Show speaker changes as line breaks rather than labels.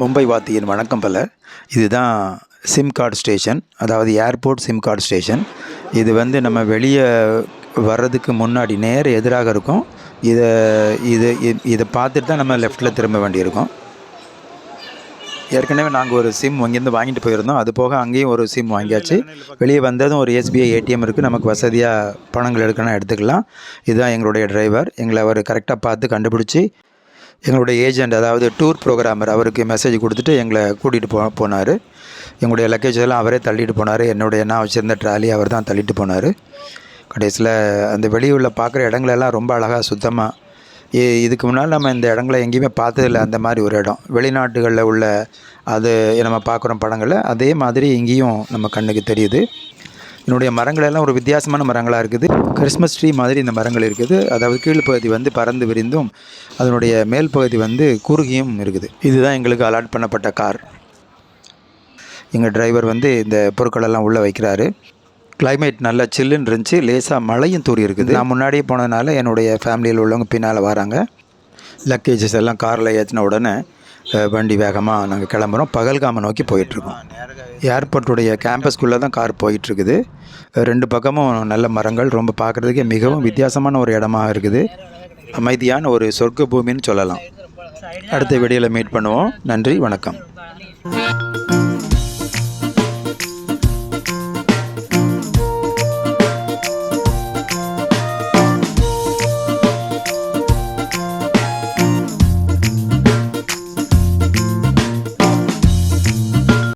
மும்பை வாத்தியின் வணக்கம் பல. இதுதான் சிம் கார்டு ஸ்டேஷன் அதாவது ஏர்போர்ட் சிம் கார்டு ஸ்டேஷன் இது வந்து நம்ம வெளியே வர்றதுக்கு முன்னாடி நேர எதிராக இருக்கும். இதை இது இதை பார்த்துட்டு தான் நம்ம லெஃப்ட்டில் திரும்ப வேண்டியிருக்கும். ஏற்கனவே நாங்கள் ஒரு சிம் அங்கேருந்து வாங்கிட்டு போயிருந்தோம். அது போக அங்கேயும் ஒரு சிம் வாங்கியாச்சு. வெளியே வந்ததும் ஒரு எஸ்பிஐ ஏடிஎம் இருக்குது நமக்கு வசதியாக பணங்கள் எடுக்கணும் எடுத்துக்கலாம். இதுதான் எங்களுடைய டிரைவர் எங்களை அவர் கரெக்டாக பார்த்து கண்டுபிடிச்சி எங்களுடைய ஏஜெண்ட் அதாவது டூர் ப்ரோக்ராமர் அவருக்கு மெசேஜ் கொடுத்துட்டு எங்களை கூட்டிகிட்டு போ போனார். எங்களுடைய லக்கேஜ் எல்லாம் அவரே தள்ளிட்டு போனார். என்னுடைய நான் வச்சுருந்த ட்ராலி அவர் தான் தள்ளிட்டு போனார். கடைசியில் அந்த வெளியூரில் பார்க்குற இடங்களெல்லாம் ரொம்ப அழகாக சுத்தமாக இதுக்கு முன்னால் நம்ம இந்த இடங்களை எங்கேயுமே பார்த்ததில்ல. அந்த மாதிரி ஒரு இடம். வெளிநாட்டுகளில் உள்ள அது நம்ம பார்க்குறோம் படங்களை அதே மாதிரி இங்கேயும் நம்ம கண்ணுக்கு தெரியுது. என்னுடைய மரங்கள் எல்லாம் ஒரு வித்தியாசமான மரங்களாக இருக்குது. கிறிஸ்மஸ் ட்ரீ மாதிரி இந்த மரங்கள் இருக்குது. அதாவது கீழ்ப்பகுதி வந்து பறந்து விரிந்தும் அதனுடைய மேல் பகுதி வந்து குறுகியும் இருக்குது. இதுதான் எங்களுக்கு அலாட் பண்ணப்பட்ட கார். எங்கள் டிரைவர் வந்து இந்த பொருட்களெல்லாம் உள்ளே வைக்கிறாரு. கிளைமேட் நல்லா சில்லுன்னு இருந்துச்சு. லேசாக மழையும் தூரி இருக்குது. நான் முன்னாடியே போனதுனால என்னுடைய ஃபேமிலியில் உள்ளவங்க பின்னால் வராங்க. லக்கேஜஸ் எல்லாம் காரில் ஏற்றின உடனே வண்டி வேகமாக நாங்கள் கிளம்புறோம். பகல்காம நோக்கி போயிட்டுருக்கோம். ஏர்போர்ட்டுடைய கேம்பஸ்குள்ளே தான் கார் போயிட்டுருக்குது. ரெண்டு பக்கமும் நல்ல மரங்கள் ரொம்ப பார்க்குறதுக்கே மிகவும் வித்தியாசமான ஒரு இடமா இருக்குது. அமைதியான ஒரு சொர்க்க பூமின்னு சொல்லலாம். அடுத்த வீடியோவில் மீட் பண்ணுவோம். நன்றி வணக்கம்.